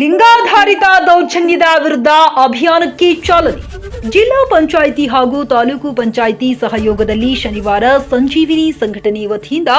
ಲಿಂಗಾಧಾರಿತ ದೌರ್ಜನ್ಯದ ವಿರುದ್ಧ ಅಭಿಯಾನಕ್ಕೆ ಚಾಲನೆ. ಜಿಲ್ಲಾ ಪಂಚಾಯಿತಿ ಹಾಗೂ ತಾಲೂಕು ಪಂಚಾಯಿತಿ ಸಹಯೋಗದಲ್ಲಿ ಶನಿವಾರ ಸಂಜೀವಿನಿ ಸಂಘಟನೆ ವತಿಯಿಂದ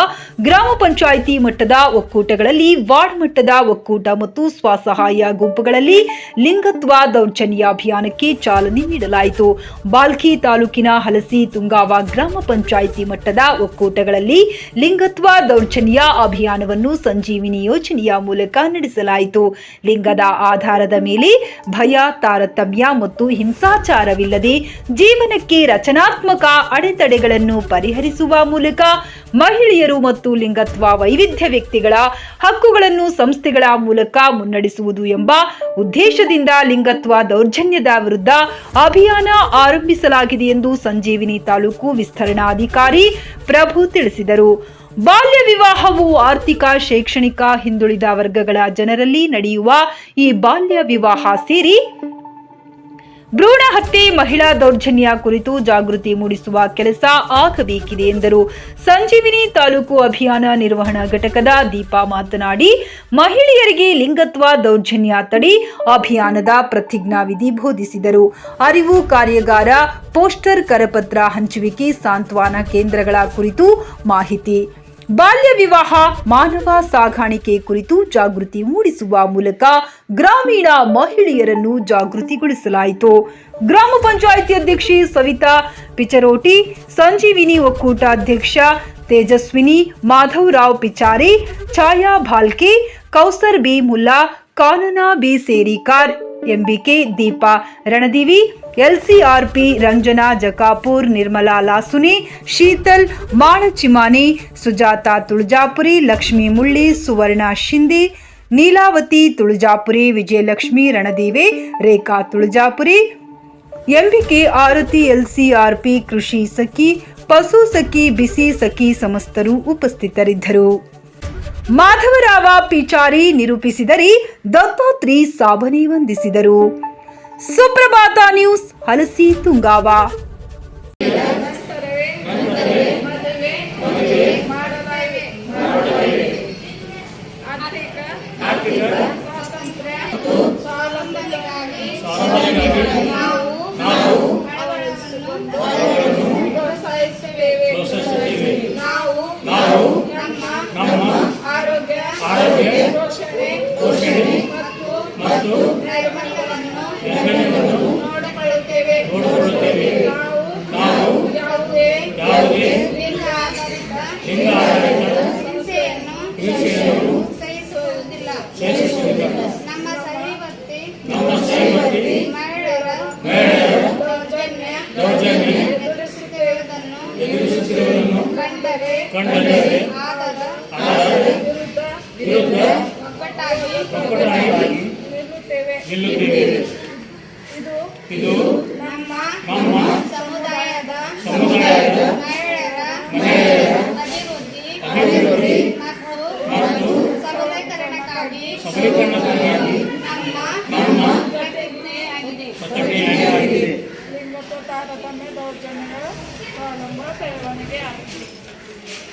ಗ್ರಾಮ ಪಂಚಾಯಿತಿ ಮಟ್ಟದ ಒಕ್ಕೂಟಗಳಲ್ಲಿ, ವಾರ್ಡ್ ಮಟ್ಟದ ಒಕ್ಕೂಟ ಮತ್ತು ಸ್ವಸಹಾಯ ಗುಂಪುಗಳಲ್ಲಿ ಲಿಂಗತ್ವ ದೌರ್ಜನ್ಯ ಅಭಿಯಾನಕ್ಕೆ ಚಾಲನೆ ನೀಡಲಾಯಿತು. ಬಾಲ್ಕಿ ತಾಲೂಕಿನ ಹಲಸಿ ತುಂಗಾವ ಗ್ರಾಮ ಪಂಚಾಯಿತಿ ಮಟ್ಟದ ಒಕ್ಕೂಟಗಳಲ್ಲಿ ಲಿಂಗತ್ವ ದೌರ್ಜನ್ಯ ಅಭಿಯಾನವನ್ನು ಸಂಜೀವಿನಿ ಯೋಜನೆಯ ಮೂಲಕ ನಡೆಸಲಾಯಿತು. ಲಿಂಗದ ಆಧಾರದ ಮೇಲೆ ಭಯ, ತಾರತಮ್ಯ ಮತ್ತು ಹಿಂಸಾಚಾರವಿಲ್ಲದೆ ಜೀವನಕ್ಕೆ ರಚನಾತ್ಮಕ ಅಡೆತಡೆಗಳನ್ನು ಪರಿಹರಿಸುವ ಮೂಲಕ ಮಹಿಳೆಯರು ಮತ್ತು ಲಿಂಗತ್ವ ವೈವಿಧ್ಯ ವ್ಯಕ್ತಿಗಳ ಹಕ್ಕುಗಳನ್ನು ಸಂಸ್ಥೆಗಳ ಮೂಲಕ ಮುನ್ನಡೆಸುವುದು ಎಂಬ ಉದ್ದೇಶದಿಂದ ಲಿಂಗತ್ವ ದೌರ್ಜನ್ಯದ ವಿರುದ್ಧ ಅಭಿಯಾನ ಆರಂಭಿಸಲಾಗಿದೆ ಎಂದು ಸಂಜೀವಿನಿ ತಾಲೂಕು ವಿಸ್ತರಣಾಧಿಕಾರಿ ಪ್ರಭು ತಿಳಿಸಿದರು. ಬಾಲ್ಯ ವಿವಾಹವು ಆರ್ಥಿಕ, ಶೈಕ್ಷಣಿಕ ಹಿಂದುಳಿದ ವರ್ಗಗಳ ಜನರಲ್ಲಿ ನಡೆಯುವ ಈ ಬಾಲ್ಯ ವಿವಾಹ ಸೇರಿ ಭ್ರೂಣ ಹತ್ಯೆ ಮಹಿಳಾ ದೌರ್ಜನ್ಯ ಕುರಿತು ಜಾಗೃತಿ ಮೂಡಿಸುವ ಕೆಲಸ ಆಗಬೇಕಿದೆ ಎಂದರು. ಸಂಜೀವಿನಿ ತಾಲೂಕು ಅಭಿಯಾನ ನಿರ್ವಹಣಾ ಘಟಕದ ದೀಪಾ ಮಾತನಾಡಿ, ಮಹಿಳೆಯರಿಗೆ ಲಿಂಗತ್ವ ದೌರ್ಜನ್ಯ ತಡೆ ಅಭಿಯಾನದ ಪ್ರತಿಜ್ಞಾವಿಧಿ ಬೋಧಿಸಿದರು. ಅರಿವು ಕಾರ್ಯಾಗಾರ, ಪೋಸ್ಟರ್ ಕರಪತ್ರ ಹಂಚುವಿಕೆ, ಸಾಂತ್ವನ ಕೇಂದ್ರಗಳ ಕುರಿತು ಮಾಹಿತಿ ಬಾಲ್ಯ ವಿವಾಹ, ಮಾನವ ಸಾಗಾಣಿಕೆ ಕುರಿತು ಜಾಗೃತಿ ಮೂಡಿಸುವ ಮೂಲಕ ಗ್ರಾಮೀಣ ಮಹಿಳೆಯರನ್ನು ಜಾಗೃತಿಗೊಳಿಸಲಾಯಿತು. ಗ್ರಾಮ ಪಂಚಾಯಿತಿ ಅಧ್ಯಕ್ಷೆ ಸವಿತಾ ಪಿಚರೋಟಿ, ಸಂಜೀವಿನಿ ಒಕ್ಕೂಟ ಅಧ್ಯಕ್ಷ Tejaswini, Madhavrao Pichari, Chhaya Bhalke, Kousar B Mulla, Kanana B Serikar, MBK Deepa Ranadivi LCRP Ranjana Jakapur, Nirmala Lasuni, Sheetal, Malachimani, Sujata Tuljapuri, Lakshmi Mulli, Suvarna Shindi, Neelavati Tuljapuri, Vijayalakshmi Ranadevi, Rekha Tuljapuri MBK Aarti LCRP ಕೃಷಿ ಸಖಿ, ಪಶು ಸಖಿ, ಬಿಸಿ ಸಖಿ ಸಮಸ್ತರು ಉಪಸ್ಥಿತರಿದ್ದರು. ಮಾಧವರಾವ ಪಿಚಾರಿ ನಿರೂಪಿಸಿದರೆ ದತ್ತಾತ್ರಿ ಸಾಬನೆ ವಂದಿಸಿದರು. ಸುಪ್ರಭಾತ news Halasi ತುಂಗಾವ. ನಮ್ಮ ಮಹಿಳೆಯರ ದೌರ್ಜನ್ಯ ಎದುರಿಸುತ್ತಿರುವುದನ್ನು ಕಂಡರೆ ಆದರ ವಿರುದ್ಧ ನಿಲ್ಲುತ್ತೇವೆ. ಇದು లింగతో తారతమ్య దౌర్జన్య పాలంలో సేవనికి అర్హి